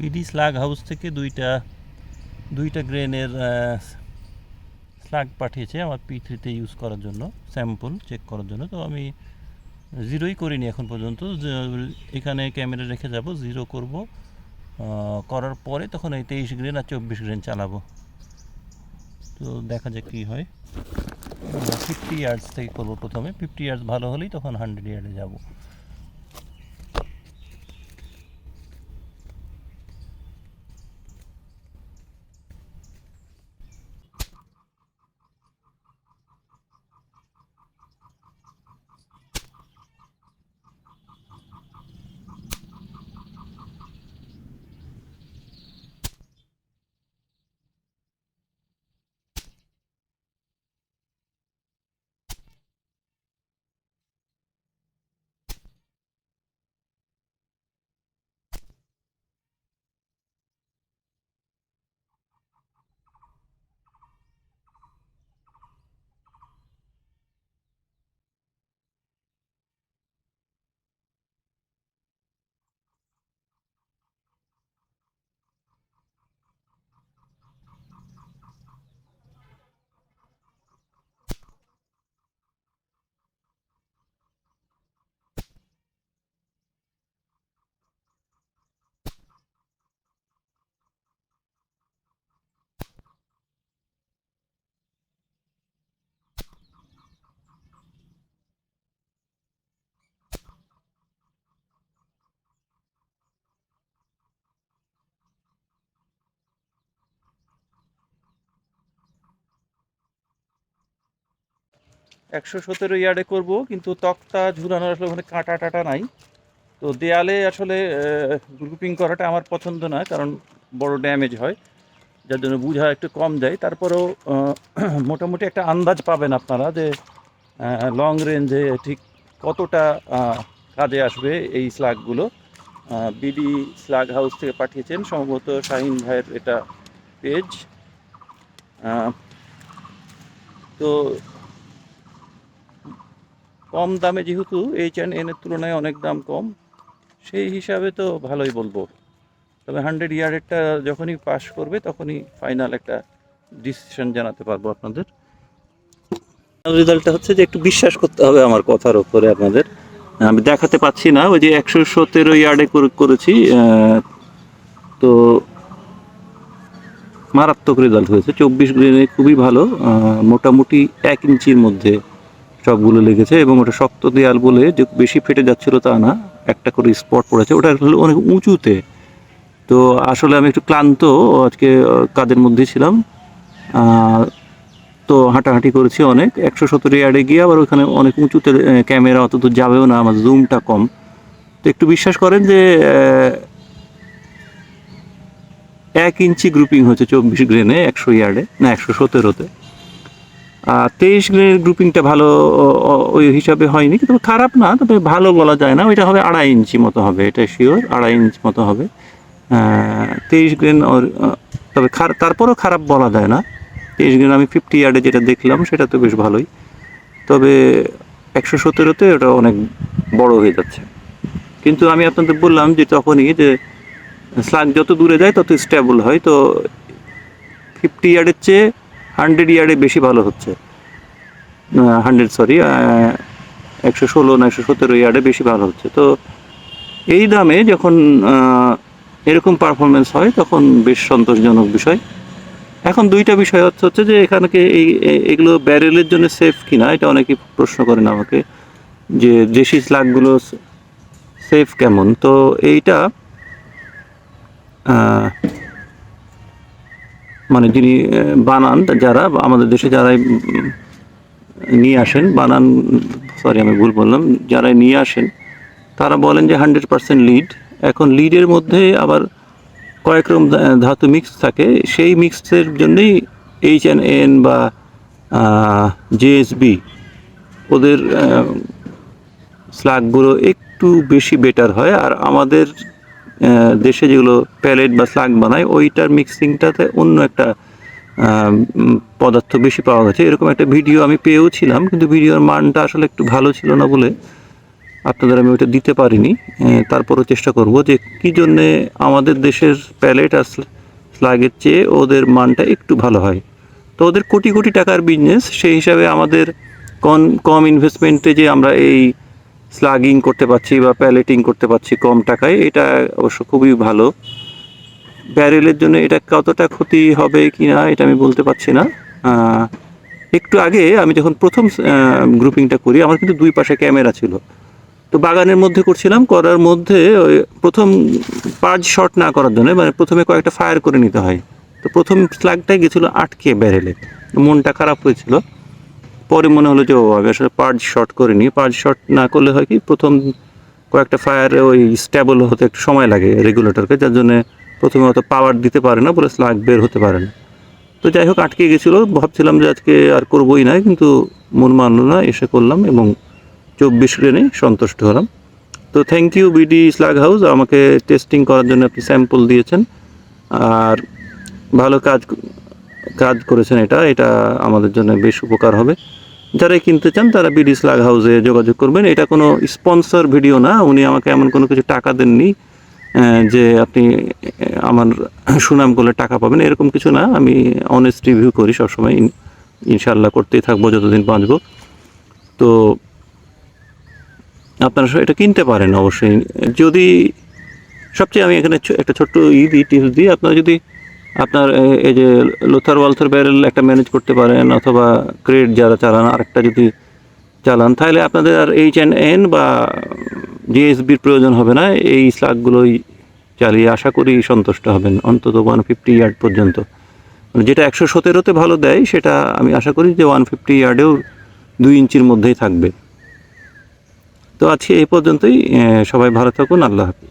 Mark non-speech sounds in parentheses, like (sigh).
BD Slug house থেকে দুইটা দুইটা গ্রেনের স্লাগ পাঠিয়েছে আমার পি থ্রিতে ইউজ করার জন্য স্যাম্পল চেক করার জন্য। তো আমি জিরোই করিনি এখন পর্যন্ত। এখানে ক্যামেরা রেখে যাব জিরো করব করার পরে তখন এই তেইশ গ্রেন আর চব্বিশ গ্রেন চালাবো। তো দেখা যাক কী হয়। ফিফটি ইয়ার্স থেকে করব প্রথমে। ফিফটি ইয়ার্স ভালো হলেই তখন হান্ড্রেড ইয়ার্ডে যাব। একশো সতেরো ইয়ার্ডে করব, কিন্তু তক্তা ঝুলানোর আসলে ওখানে কাটা টাটা নাই। তো দেয়ালে আসলে গ্রুপিং করাটা আমার পছন্দ না, কারণ বড় ড্যামেজ হয়, যার জন্য বুঝা একটু কম যায়। তারপরেও (clears throat) মোটামুটি একটা আন্দাজ পাবেন আপনারা যে লং রেঞ্জে ঠিক কতটা কাজে আসবে এই স্লাগগুলো বিডি স্লাগ হাউস থেকে পাঠিয়েছেন সম্ভবত শাহিন ভাইয়ের এটা পেজ তো কম দামে যেহেতু এইচ অ্যান্ড এনের তুলনায় অনেক দাম কম, সেই হিসাবে তো ভালোই বলব। তবে হান্ড্রেড ইয়ার্ডেরটা যখনই পাস করবে, তখনই ফাইনাল একটা ডিসিশন জানাতে পারব আপনাদের। রেজাল্টটা হচ্ছে যে একটু বিশ্বাস করতে হবে আমার কথার উপরে আপনাদের। আমি দেখাতে পাচ্ছি না, ওই যে একশো সতেরো ইয়ার্ডে করেছি তো মারাত্মক রেজাল্ট হয়েছে। চব্বিশ গ্রেনে খুবই ভালো মোটামুটি এক ইঞ্চির মধ্যে সবগুলো লেগেছে এবং ওটা শক্ত দেয়াল বলে যে বেশি ফেটে যাচ্ছিল তা না, একটা করে স্পট পড়েছে, ওটা অনেক উঁচুতে। তো আসলে আমি একটু ক্লান্ত, আজকে কাজের মধ্যে ছিলাম। তো হাঁটাহাঁটি করেছি অনেক, একশো সত্তর ইয়ার্ডে গিয়ে আবার ওখানে অনেক উঁচুতে ক্যামেরা অত দূর যাবেও না, আমার জুমটা কম। তো একটু বিশ্বাস করেন যে এক ইঞ্চি গ্রুপিং হচ্ছে চব্বিশ গ্রেনে একশো ইয়ার্ডে না, একশো সতেরোতে। তেইশ গ্রেনের গ্রুপিংটা ভালো ওই হিসাবে হয়নি, কিন্তু খারাপ না, তবে ভালো বলা যায় না। ওইটা হবে আড়াই ইঞ্চি মতো হবে, এটা শিওর আড়াই ইঞ্চি মতো হবে। তেইশ গ্রেন ওর তবে তারপরেও খারাপ বলা যায় না। তেইশ গ্রেন আমি ফিফটি ইয়ার্ডে যেটা দেখলাম, সেটা তো বেশ ভালোই। তবে একশো সতেরোতে ওটা অনেক বড় হয়ে যাচ্ছে। কিন্তু আমি আপনাদের বললাম যে তখনই যে স্লাগ যত দূরে যায় তত স্টেবল হয়, তো ফিফটি ইয়ার্ডের চেয়ে হান্ড্রেড ইয়ার্ডে বেশি ভালো হচ্ছে। হান্ড্রেড, সরি একশো ষোলো না একশো সতেরো ইয়ার্ডে বেশি ভালো হচ্ছে। তো এই দামে যখন এরকম পারফরমেন্স হয়, তখন বেশ সন্তোষজনক বিষয়। এখন দুইটা বিষয় হচ্ছে হচ্ছে যে এখানে কি এই এগুলো ব্যারেলের জন্য সেফ কিনা, এটা অনেকে প্রশ্ন করেন আমাকে, যে দেশি স্লাগগুলো সেফ কেমন? তো এইটা মানে যিনি বানান যারা আমাদের দেশে যারাই নিয়ে আসেন, বানান সরি আমি ভুল বললাম, যারাই নিয়ে আসেন, তারা বলেন যে হান্ড্রেড পার্সেন্ট লিড। এখন লিডের মধ্যে আবার কয়েক রকম ধাতু মিক্স থাকে, সেই মিক্সের জন্যই এইচ এন এন বা জেএসবি ওদের স্লাগগুলো একটু বেশি বেটার হয়। আর আমাদের দেশে যেগুলো প্যালেট বা স্লাগ বানায়, ওইটার মিক্সিংটাতে অন্য একটা পদার্থ বেশি পাওয়া গেছে এরকম একটা ভিডিও আমি পেয়েও ছিলাম, কিন্তু ভিডিওর মানটা আসলে একটু ভালো ছিল না বলে আপনাদের আমি ওইটা দিতে পারিনি। তারপরও চেষ্টা করব যে কী জন্যে আমাদের দেশের প্যালেট আর স্লাগের চেয়ে ওদের মানটা একটু ভালো হয়। তো ওদের কোটি কোটি টাকার বিজনেস সেই হিসাবে আমাদের কম কম ইনভেস্টমেন্টে যে আমরা এই স্লাগিং করতে পারছি বা প্যালেটিং করতে পারছি কম টাকায়, এটা অবশ্য খুবই ভালো। ব্যারেলের জন্য এটা কতটা ক্ষতি হবে কি না, এটা আমি বলতে পারছি না। একটু আগে আমি যখন প্রথম গ্রুপিংটা করি, আমার কিন্তু দুই পাশে ক্যামেরা ছিল। তো বাগানের মধ্যে করছিলাম, করার মধ্যে ওই প্রথম পাঁচ শট না করার জন্য মানে প্রথমে কয়েকটা ফায়ার করে নিতে হয়। তো প্রথম স্লাগটাই গেছিল আটকে ব্যারেলে মনটা খারাপ হয়েছিল। পরে মনে হলো যে, ও, আমি আসলে পার্জ শট করিনি। পার্জ শট না করলে হয় কি, প্রথম কয়েকটা ফায়ারে ওই স্ট্যাবল হতে একটু সময় লাগে রেগুলেটরকে, যার জন্য প্রথমে অত পাওয়ার দিতে পারে না বলে স্লাগ বের হতে পারে না। তো যাই হোক, আটকে গেছিল। ভাবছিলাম যে, আজকে আর করবোই না, কিন্তু মন মানলো না, এসে করলাম এবং চব্বিশ রেনে সন্তুষ্ট হলাম। তো thank you BD Slug House আমাকে টেস্টিং করার জন্য আপনি স্যাম্পল দিয়েছেন। আর ভালো কাজ কাজ করেছেন এটা এটা আমাদের জন্য বেশ উপকার হবে। যারাই কিনতে চান তারা বিডি স্লাগ হাউসে যোগাযোগ করবেন। এটা কোনো স্পন্সর ভিডিও না, উনি আমাকে এমন কোনো কিছু টাকা দেননি যে আপনি আমার সুনাম করলে টাকা পাবেন, এরকম কিছু না। আমি অনেস্ট রিভিউ করি সবসময়, ইন- ইনশাল্লাহ করতেই থাকব, যতদিন বাঁচবো। তো আপনারা এটা কিনতে পারেন অবশ্যই। যদি সবচেয়ে আমি এখানে একটা ছোট্ট ই টিপস দিই, আপনারা যদি আপনার এই যে লোথার ওয়ালথার ব্যারেল একটা ম্যানেজ করতে পারেন অথবা ক্রেড যারা চালান, আরেকটা যদি চালান, তাহলে আপনাদের আর এইচ এন এন বা জিএসবির প্রয়োজন হবে না। এই স্লাগগুলোই চালিয়ে আশা করি সন্তুষ্ট হবেন, অন্তত ওয়ান ফিফটি ইয়ার্ড পর্যন্ত। মানে যেটা একশো সতেরোতে ভালো দেয়, সেটা আমি আশা করি যে ওয়ান ফিফটি ইয়ার্ডেও দুই ইঞ্চির মধ্যেই থাকবে। তো আজকে এই পর্যন্তই সবাই ভালো থাকুন, আল্লাহ হাফিজ।